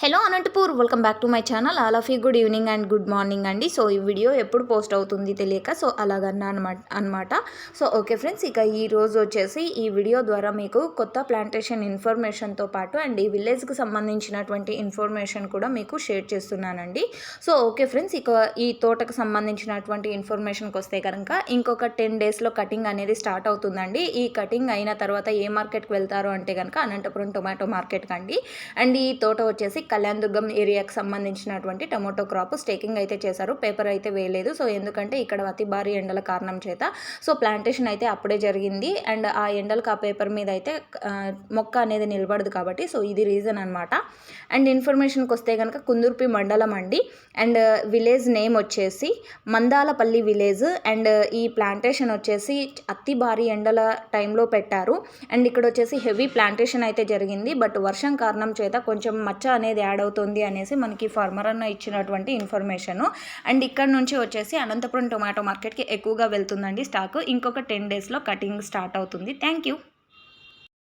Hello Anantapur welcome back to my channel all of you good evening and good morning అండి. So ఈ video ఎప్పుడు post అవుతుంది తెలియక so అలాగన్నా అనమాట అనమాట సో ఓకే ఫ్రెండ్స్ ఇక ఈ రోజు వచ్చేసి ఈ వీడియో ద్వారా మీకు కొత్త ప్లాంటేషన్ ఇన్ఫర్మేషన్తో పాటు అండ్ ఈ విలేజ్కి సంబంధించినటువంటి ఇన్ఫర్మేషన్ కూడా మీకు షేర్ చేస్తున్నానండి. సో ఓకే ఫ్రెండ్స్ ఇక ఈ తోటకు సంబంధించినటువంటి ఇన్ఫర్మేషన్కి వస్తే కనుక ఇంకొక టెన్ డేస్లో కటింగ్ అనేది స్టార్ట్ అవుతుందండి. ఈ కటింగ్ అయిన తర్వాత ఏ మార్కెట్కి వెళ్తారు అంటే కనుక అనంతపురం టొమాటో మార్కెట్కి అండి అండ్ ఈ తోట వచ్చేసి కళ్యాణ్ దుర్గం ఏరియాకి సంబంధించినటువంటి టమోటో క్రాప్ స్టేకింగ్ అయితే చేశారు. పేపర్ అయితే వేయలేదు. సో ఎందుకంటే ఇక్కడ అతి భారీ ఎండల కారణం చేత సో ప్లాంటేషన్ అయితే అప్పుడే జరిగింది. అండ్ ఆ ఎండలకు ఆ పేపర్ మీద అయితే మొక్క అనేది నిలబడదు కాబట్టి సో ఇది రీజన్ అనమాట అండ్ ఇన్ఫర్మేషన్కి వస్తే కనుక కుందుర్పి మండలం అండి. అండ్ విలేజ్ నేమ్ వచ్చేసి మందాలపల్లి విలేజ్ అండ్ ఈ ప్లాంటేషన్ వచ్చేసి అతి భారీ ఎండల టైంలో పెట్టారు. అండ్ ఇక్కడ వచ్చేసి హెవీ ప్లాంటేషన్ అయితే జరిగింది. బట్ వర్షం కారణం చేత కొంచెం మచ్చ అనేది అనేది యాడ్ అవుతుంది అనేసి మనకి ఫార్మర్ అన్న ఇచ్చినటువంటి ఇన్ఫర్మేషను. అండ్ ఇక్కడ నుంచి వచ్చేసి అనంతపురం టొమాటో మార్కెట్కి ఎక్కువగా వెళ్తుందండి స్టాక్. ఇంకొక టెన్ డేస్లో కటింగ్ స్టార్ట్ అవుతుంది. Thank you.